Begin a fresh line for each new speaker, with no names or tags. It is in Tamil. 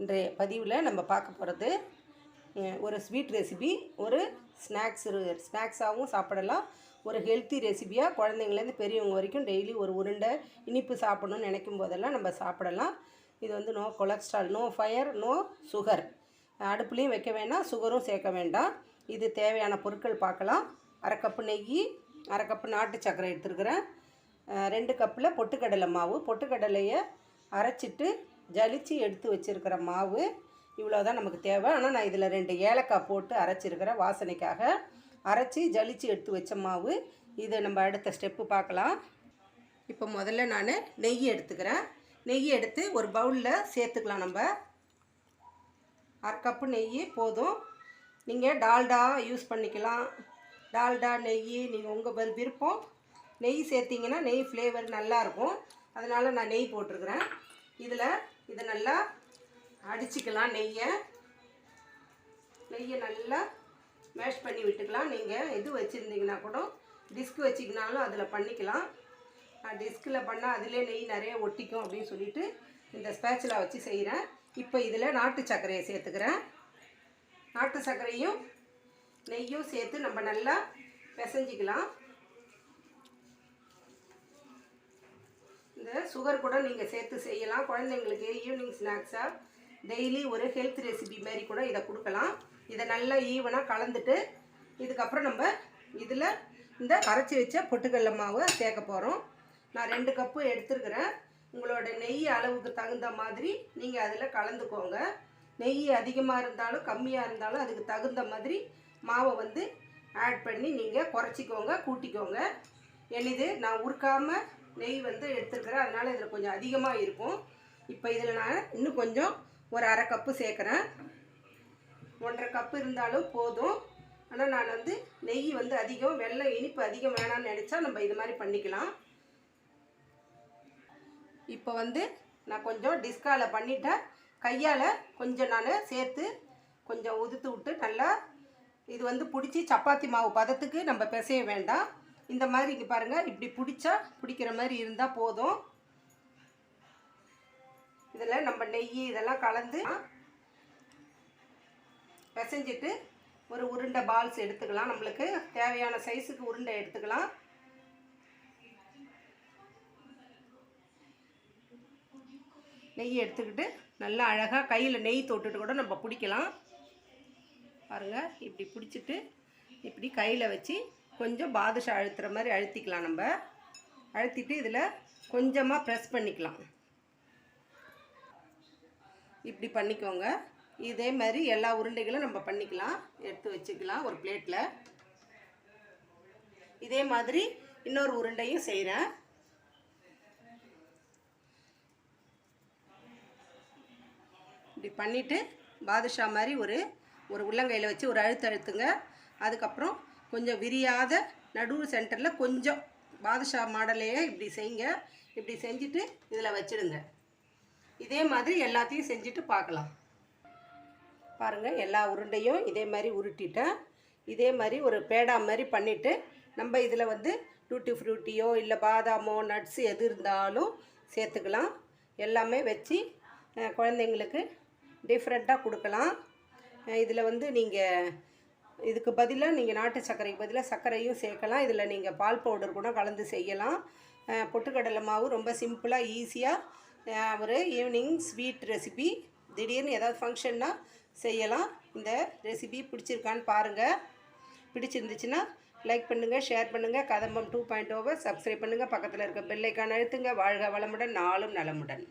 இன்றைய பதிவில் நம்ம பார்க்க போகிறது ஒரு ஸ்வீட் ரெசிபி ஒரு ஸ்நாக்ஸ் ஸ்நாக்ஸாகவும் சாப்பிடலாம். ஒரு ஹெல்த்தி ரெசிபியாக குழந்தைங்கலேருந்து பெரியவங்க வரைக்கும் டெய்லி ஒரு உருண்டை இனிப்பு சாப்பிடணும்னு நினைக்கும் போதெல்லாம் நம்ம சாப்பிடலாம். இது வந்து no cholesterol no fire no sugar அடுப்புலேயும் வைக்க வேண்டாம் சுகரும் சேர்க்க வேண்டாம். இது தேவையான பொருட்கள் பார்க்கலாம். அரை கப்பு நெய் அரை கப்பு நாட்டு சர்க்கரை எடுத்துருக்குறேன். ரெண்டு கப்பில் பொட்டுக்கடலை மாவு. பொட்டுக்கடலையை அரைச்சிட்டு ஜலிச்சு எடுத்து வச்சுருக்கிற மாவு இவ்வளோ தான் நமக்கு தேவை. ஆனால் நான் இதில் ரெண்டு ஏலக்காய் போட்டு அரைச்சிருக்கிறேன். வாசனைக்காக அரைச்சி ஜலிச்சு எடுத்து வச்ச மாவு. இதை நம்ம அடுத்த ஸ்டெப்பு பார்க்கலாம். இப்போ முதல்ல நான் நெய் எடுத்துக்கிறேன். நெய் எடுத்து ஒரு பவுலில் சேர்த்துக்கலாம் நம்ம. அரை கப்பு நெய் போதும். நீங்கள் டால்டா யூஸ் பண்ணிக்கலாம். டால்டா நெய் நீங்கள் உங்கள் விருப்பம். நெய் சேர்த்திங்கன்னா நெய் ஃப்ளேவர் நல்லாயிருக்கும் அதனால் நான் நெய் போட்டிருக்கிறேன். இதில் இதை நல்லா அடிச்சுக்கலாம் நெய்யை. நெய்யை நல்லா மேஷ் பண்ணி விட்டுக்கலாம். நீங்கள் இது வச்சுருந்தீங்கன்னா கூட டிஸ்க் வச்சிக்கினாலும் அதில் பண்ணிக்கலாம். டிஸ்கில் பண்ணால் அதிலே நெய் நிறைய ஒட்டிக்கும் அப்படின்னு சொல்லிட்டு இந்த ஸ்பேச்சில் வச்சு செய்கிறேன் இப்போ இதில் நாட்டு சர்க்கரையை சேர்த்துக்கிறேன். நாட்டு சர்க்கரையும் நெய்யும் சேர்த்து நம்ம நல்லா பிசைஞ்சிக்கலாம். இந்த சுகர் கூட நீங்கள் சேர்த்து செய்யலாம். குழந்தைங்களுக்கு ஈவினிங் ஸ்நாக்ஸாக டெய்லி ஒரு ஹெல்த் ரெசிபி மாதிரி கூட இதை கொடுக்கலாம். இதை நல்லா ஈவனாக கலந்துட்டு இதுக்கப்புறம் நம்ம இதில் இந்த கரைச்சி வச்ச பொட்டுக்கடல மாவை சேர்க்க போகிறோம் நான் ரெண்டு கப்பு எடுத்துருக்கிறேன். உங்களோட நெய் அளவுக்கு தகுந்த மாதிரி நீங்கள் அதில் கலந்துக்கோங்க. நெய் அதிகமாக இருந்தாலும் கம்மியாக இருந்தாலும் அதுக்கு தகுந்த மாதிரி மாவை வந்து ஆட் பண்ணி நீங்கள் குறைச்சிக்கோங்க கூட்டிக்கோங்க. என்னது? நான் உருக்காமல் நெய் வந்து எடுத்துருக்கிறேன். அதனால் இதில் கொஞ்சம் அதிகமாக இருக்கும். இப்போ இதில் நான் இன்னும் கொஞ்சம் ஒரு அரை கப்பு சேர்க்குறேன். ஒன்றரை கப்பு இருந்தாலும் போதும். ஆனால் நான் வந்து நெய் வந்து அதிகம் வெள்ளம் இனிப்பு அதிகம் வேணாம்னு நினச்சா நம்ம இது மாதிரி பண்ணிக்கலாம். இப்போ வந்து நான் கொஞ்சம் டிஸ்காவில் பண்ணிவிட்டேன் கையால் கொஞ்சம் நான் சேர்த்து கொஞ்சம் உதுத்து விட்டு நல்லா இது வந்து பிடிச்சி சப்பாத்தி மாவு பதத்துக்கு நம்ம பிசைய வேண்டாம். இந்த மாதிரி இங்கே பாருங்கள் இப்படி பிடிச்சா பிடிக்கிற மாதிரி இருந்தால் போதும். இதில் நம்ம நெய் இதெல்லாம் கலந்து பிசைஞ்சிட்டு ஒரு உருண்டை பால்ஸ் எடுத்துக்கலாம். நம்மளுக்கு தேவையான சைஸுக்கு உருண்டை எடுத்துக்கலாம். நெய் எடுத்துக்கிட்டு நல்லா அழகாக கையில் நெய் தொட்டுட்டு கூட நம்ம பிடிக்கலாம். பாருங்கள் இப்படி பிடிச்சிட்டு இப்படி கையில் வச்சு கொஞ்சம் பாதுஷா அழுத்துற மாதிரி அழுத்திக்கலாம் நம்ம. அழுத்திட்டு இதில் கொஞ்சமாக ப்ரெஸ் பண்ணிக்கலாம். இப்படி பண்ணிக்கோங்க. இதே மாதிரி எல்லா உருண்டைகளும் நம்ம பண்ணிக்கலாம். எடுத்து வச்சுக்கலாம் ஒரு பிளேட்டில் இதே மாதிரி இன்னொரு உருண்டையும் செய்கிறேன் இப்படி பண்ணிவிட்டு பாதுஷா மாதிரி ஒரு ஒரு உள்ளங்கையில் வச்சு ஒரு அழுத்து அழுத்துங்க அதுக்கப்புறம் கொஞ்சம் விரியாத நடுவு சென்டரில் கொஞ்சம் பாதுஷா மாடலையே இப்படி செய்யுங்க. இப்படி செஞ்சுட்டு இதில் வச்சுடுங்க இதே மாதிரி எல்லாத்தையும் செஞ்சுட்டு பார்க்கலாம். பாருங்கள் எல்லா உருண்டையும் இதே மாதிரி உருட்டிட்டேன். இதே மாதிரி ஒரு பேடா மாதிரி பண்ணிவிட்டு நம்ம இதில் வந்து டூட்டி ஃப்ரூட்டியோ இல்லை பாதாமோ நட்ஸ் எது இருந்தாலும் சேர்த்துக்கலாம். எல்லாமே வச்சு குழந்தைங்களுக்கு டிஃப்ரெண்ட்டாக கொடுக்கலாம். இதில் வந்து நீங்கள் இதுக்கு பதிலாக நீங்கள் நாட்டு சர்க்கரைக்கு பதிலாக சர்க்கரையும் சேர்க்கலாம். இதில் நீங்கள் பால் பவுடர் கூட கலந்து செய்யலாம். பொட்டுக்கடலை மாவு ரொம்ப சிம்பிளாக ஈஸியாக ஒரு ஈவினிங் ஸ்வீட் ரெசிபி. திடீர்னு ஏதாவது ஃபங்க்ஷன்னா செய்யலாம். இந்த ரெசிபி பிடிச்சிருக்கான்னு பாருங்கள் பிடிச்சிருந்துச்சுன்னா லைக் பண்ணுங்கள் ஷேர் பண்ணுங்கள் கதம்பம் டூ பாயிண்ட் ஓவர் சப்ஸ்கிரைப் பண்ணுங்கள் பக்கத்தில் இருக்க பெல்லைக்கான அழுத்துங்க. வாழ்க வளமுடன். நாளும் நலமுடன்.